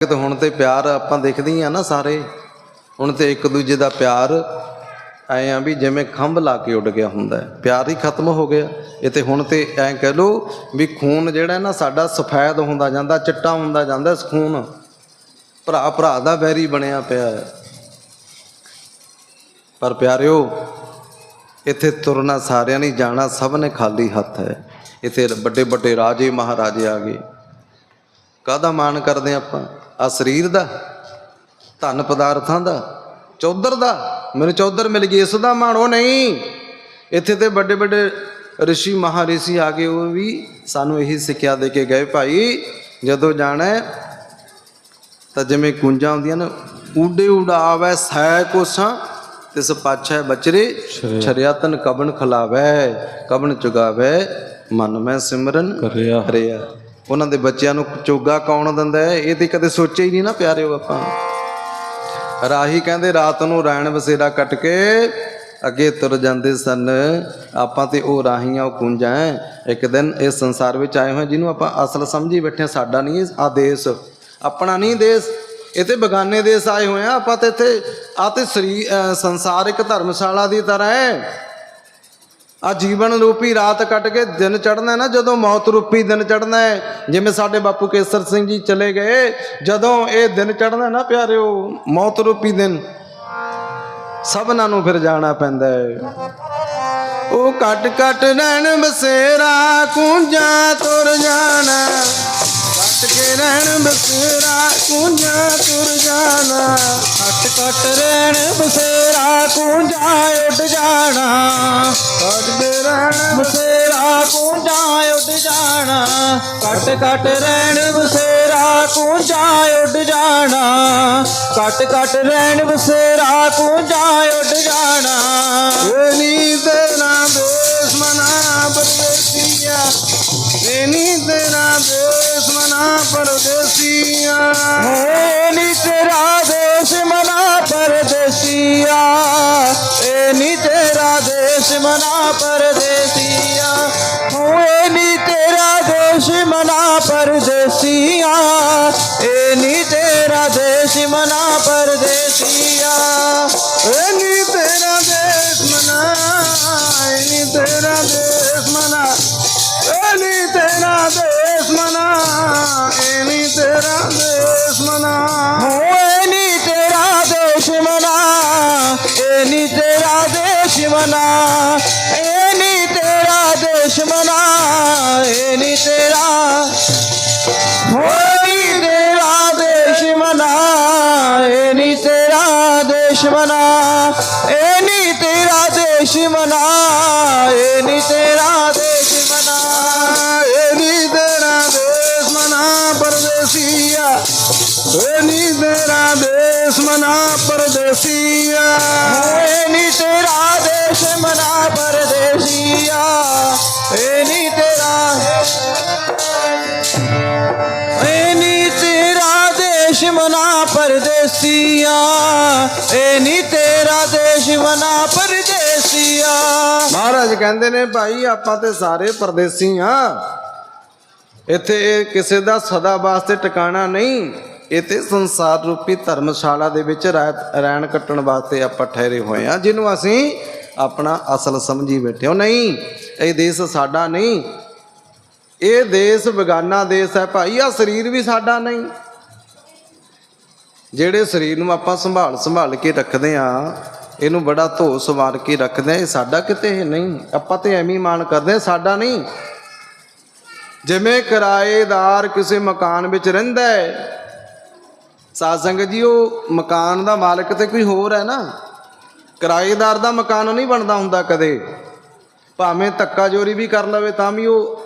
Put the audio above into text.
ਤੇ ਹੁਣ ਤੇ ਪਿਆਰ ਆਪਾਂ ਦੇਖਦੇ ਹੀ ਆ ਨਾ ਸਾਰੇ। ਹੁਣ ਤੇ ਇੱਕ ਦੂਜੇ ਦਾ ਪਿਆਰ ਐ ਆ ਵੀ ਜਿਵੇਂ ਖੰਭ ਲਾ ਕੇ ਉੱਡ ਗਿਆ ਹੁੰਦਾ ਪਿਆਰ ਹੀ ਖਤਮ ਹੋ ਗਿਆ। ਇਹ ਤੇ ਹੁਣ ਤੇ ਐ ਕਹਿ ਲੋ ਵੀ ਖੂਨ ਜਿਹੜਾ ਨਾ ਸਾਡਾ ਸਫੈਦ ਹੁੰਦਾ ਜਾਂਦਾ, ਚਿੱਟਾ ਹੁੰਦਾ ਜਾਂਦਾ ਖੂਨ। ਭਰਾ ਭਰਾ ਦਾ ਵੈਰੀ ਬਣਿਆ ਪਿਆ ਹੈ। ਪਰ ਪਿਆਰਿਓ, ਇੱਥੇ ਤੁਰਨਾ ਸਾਰਿਆਂ ਨੇ ਜਾਣਾ ਸਭ ਨੇ ਖਾਲੀ ਹੱਥ ਹੈ। ਇੱਥੇ ਵੱਡੇ ਵੱਡੇ ਰਾਜੇ ਮਹਾਰਾਜੇ ਆ ਗਏ। ਕਾਹਦਾ ਮਾਣ ਕਰਦੇ ਆਪਾਂ? ਆ ਸਰੀਰ ਦਾ ਧਨ ਪਦਾਰਥਾਂ ਦਾ ਚੌਧਰ ਦਾ ਮੈਨੂੰ ਚੌਧਰ ਮਿਲ ਗਈ ਇਸ ਦਾ ਮਾਣ ਉਹ ਨਹੀਂ। ਇੱਥੇ ਤੇ ਵੱਡੇ ਵੱਡੇ ઋષਿ ਮਹਾਰਿਸ਼ੀ ਆ ਗਏ ਉਹ ਵੀ ਸਾਨੂੰ ਇਹੀ ਸਿੱਖਿਆ ਦੇ ਕੇ ਗਏ ਭਾਈ ਜਦੋਂ ਜਾਣਾ ਤਾਂ ਜਿਵੇਂ ਕੁੰਜਾਂ ਹੁੰਦੀਆਂ ਨੇ ਊਡੇ ਉਡਾਵੈ ਸੈ ਕੋਸਾਂ ਤਿਸ ਪਾਛੈ ਬਚਰੇ ਛਰਿਆਤਨ ਕਬਨ ਖਲਾਵੈ ਕਬਨ ਚੁਗਾਵੈ ਮਨ ਮੈਂ ਸਿਮਰਨ ਕਰਿਆ। ਕਰਿਆ। ਉਹਨਾਂ ਦੇ ਬੱਚਿਆਂ ਨੂੰ ਚੋਗਾ ਕੌਣ ਦਿੰਦਾ ਹੈ? ਇਹ ਤੇ ਕਦੇ ਸੋਚਿਆ ਹੀ ਨਹੀਂ ਨਾ ਪਿਆਰਿਓ ਆਪਾਂ। ਰਾਹੀ ਕਹਿੰਦੇ ਰਾਤ ਨੂੰ ਰੈਣ ਵਸੇਰਾ ਕੱਟ ਕੇ ਅੱਗੇ ਤੁਰ ਜਾਂਦੇ ਸਨ। ਆਪਾਂ ਤੇ ਉਹ ਰਾਹੀਆਂ ਉਹ ਕੁੰਜਾਂ ਹੈ। ਇੱਕ ਦਿਨ ਇਸ ਸੰਸਾਰ ਵਿੱਚ ਆਏ ਹੋਏ ਜਿਹਨੂੰ ਆਪਾਂ ਅਸਲ ਸਮਝੀ ਬੈਠੇ ਹਾਂ, ਸਾਡਾ ਨਹੀਂ ਆ ਦੇਸ਼। ਆਪਣਾ ਨਹੀਂ ਦੇਸ਼। ਇਹ ਤੇ ਬਗਾਨੇ ਦੇਸ਼ ਆਏ ਹੋਏ ਆ। ਆਪਾਂ ਤੇ ਇੱਥੇ ਆ ਤੇ ਸਰੀਰ ਅ, ਸੰਸਾਰ ਇੱਕ ਧਰਮਸ਼ਾਲਾ ਦੀ ਤਰ੍ਹਾਂ ਹੈ ਆ ਜੀਵਨ ਰੂਪੀ ਰਾਤ ਕੱਟ ਕੇ ਦਿਨ ਚੜਨਾ ਨਾ, ਜਦੋਂ ਮੌਤ ਰੂਪੀ ਦਿਨ ਚੜਨਾ ਹੈ। ਜਿਵੇਂ ਸਾਡੇ ਬਾਪੂ ਕੇਸਰ ਸਿੰਘ ਜੀ ਚਲੇ ਗਏ, ਜਦੋਂ ਇਹ ਦਿਨ ਚੜਨਾ ਨਾ ਪਿਆਰਿਓ, ਮੌਤ ਰੂਪੀ ਦਿਨ, ਸਭਨਾਂ ਨੂੰ ਫਿਰ ਜਾਣਾ ਪੈਂਦਾ ਹੈ। ਉਹ ਕੱਟ ਕੱਟ ਰਹਿਣ ਬਸੇਰਾ ਕੁੰਜਾਂ ਤੁਰ ਜਾਣਾ ਰਹਿਣ ਬਸੇਰਾ, ਕੁੰਜਾਂ ਤੁਰ ਜਾਣਾ। ਕੱਟ ਕੱਟ ਰਹਿਣ ਬਸੇਰਾ, ਕੁੰਜਾ ਉੱਡ ਜਾਣਾ। ਕੱਟਦੇ ਰਹਿਣ ਬਸੇਰਾ, ਕੁੰਜਾ ਉੱਡ ਜਾਣਾ। ਕੱਟ ਕੱਟ ਰਹਿਣ ਬਸੇਰਾ, ਕੁੰਜਾ ਉੱਡ ਜਾਣਾ। ਕੱਟ ਕੱਟ ਰਹਿਣ ਬਸੇਰਾ, ਕੁੰਜਾ ਉੱਡ ਜਾਣਾ। ਇਹ ਨੀ ਤੇਰਾ ਦੇਸ਼ ਮਨਾ ਪਰਦੇਸੀਆ ਨੀ ਮਨਾ ਪਰਦੇਸੀਆ ਏ ਨੀ ਤੇਰਾ ਦੇਸ਼ ਮਨਾ ਪਰਦੇਸੀਆ ਏ ਨੀ ਤੇਰਾ ਦੇਸ਼ ਮਨਾ ਪਰਦੇਸੀਆ ਓਏ ਨੀ ਤੇਰਾ ਦੇਸ਼ ਮਨਾ ਪਰਦੇਸੀਆ ਏ ਨੀ ਤੇਰਾ ਦੇਸ਼ ਮਨਾ ਪਰਦੇਸੀਆ ਇਹ ਨੀ ਤੇਰਾ ਦੇਸ਼ ਮਨਾ ਇਹ ਨੀ ਤੇਰਾ ਦੇਸ਼ ਮਨਾ ਇਹ ਨੀ ਤੇਰਾ ਦੇਸ਼ ਮਨਾ ਇਹ ਨੀ ਤੇਰਾ ਦੇਸ਼ ਮਨਾ ਓਏ ਨੀ ਤੇਰਾ ਦੇਸ਼ ਮਨਾ ਏ ਨੀ ਤੇਰਾ ਦੇਸ਼ ਮਨਾ ਏ ਨੀ ਤੇਰਾ ਦੇਸ਼ ਮਨਾ ਏ ਨੀ ਤੇਰਾ ਓਏ ਨੀ ਤੇਰਾ ਦੇਸ਼ ਮਨਾ ਏ ਨੀ ਇਹ ਨੀ ਤੇਰਾ ਦੇਸ਼ ਮਨਾ ਪਰਦੇਸੀਆ। ਏ ਨੀ ਤੇਰਾ ਦੇਸ਼ ਮਨਾ ਪਰਦੇਸੀਆ। ਏ ਨੀ ਤੇਰਾ ਏ ਨੀ ਤੇਰਾ ਦੇਸ਼ ਮਨਾ ਪਰਦੇਸੀਆ। ਏ ਨੀ ਤੇਰਾ ਦੇਸ਼ ਮਨਾ ਪਰਦੇਸੀਆ। ਮਹਾਰਾਜ ਕਹਿੰਦੇ ਨੇ, ਭਾਈ, ਆਪਾਂ ਤੇ ਸਾਰੇ ਪਰਦੇਸੀ ਆ। ਇੱਥੇ ਕਿਸੇ ਦਾ ਸਦਾ ਵਾਸਤੇ ਟਿਕਾਣਾ ਨਹੀਂ। ਇਹ ਤੇ ਸੰਸਾਰ ਰੂਪੀ ਧਰਮਸ਼ਾਲਾ ਦੇ ਵਿੱਚ ਰਹਿ- ਰਹਿਣ ਕੱਟਣ ਵਾਸਤੇ ਆਪਾਂ ਠਹਿਰੇ ਹੋਏ ਆ ਜਿਹਨੂੰ ਅਸੀਂ ਆਪਣਾ ਅਸਲ ਸਮਝੀ ਬੈਠੇ ਹੋ। ਨਹੀਂ, ਇਹ ਦੇਸ਼ ਸਾਡਾ ਨਹੀਂ। ਇਹ ਦੇਸ਼ ਬਗਾਨਾ ਦੇਸ਼ ਹੈ ਭਾਈ ਆ ਸਰੀਰ ਵੀ ਸਾਡਾ ਨਹੀਂ। ਜਿਹੜੇ ਸਰੀਰ ਨੂੰ ਆਪਾਂ ਸੰਭਾਲ ਸੰਭਾਲ ਕੇ ਰੱਖਦੇ ਆ ਇਹਨੂੰ ਬੜਾ ਧੋ ਸਵਾਰ ਕੇ ਰੱਖਦੇ ਆ ਇਹ ਸਾਡਾ ਕਿਤੇ ਨਹੀਂ। ਆਪਾਂ ਤੇ ਐਵੇਂ ਹੀ ਮਾਣ ਕਰਦੇ ਸਾਡਾ ਨਹੀਂ। ਜਿਵੇਂ ਕਿਰਾਏਦਾਰ ਕਿਸੇ ਮਕਾਨ ਵਿੱਚ ਰਹਿੰਦਾ ਹੈ ਸਾਧ ਸੰਗਤ ਜੀ, ਉਹ ਮਕਾਨ ਦਾ ਮਾਲਕ ਤੇ ਕੋਈ ਹੋਰ ਹੈ ਨਾ? ਕਿਰਾਏਦਾਰ ਦਾ ਮਕਾਨ ਨਹੀਂ ਬਣਦਾ ਹੁੰਦਾ ਕਦੇ। ਭਾਵੇਂ ਧੱਕਾ ਜੋਰੀ ਵੀ ਕਰ ਲਵੇ, ਤਾਂ ਵੀ ਉਹ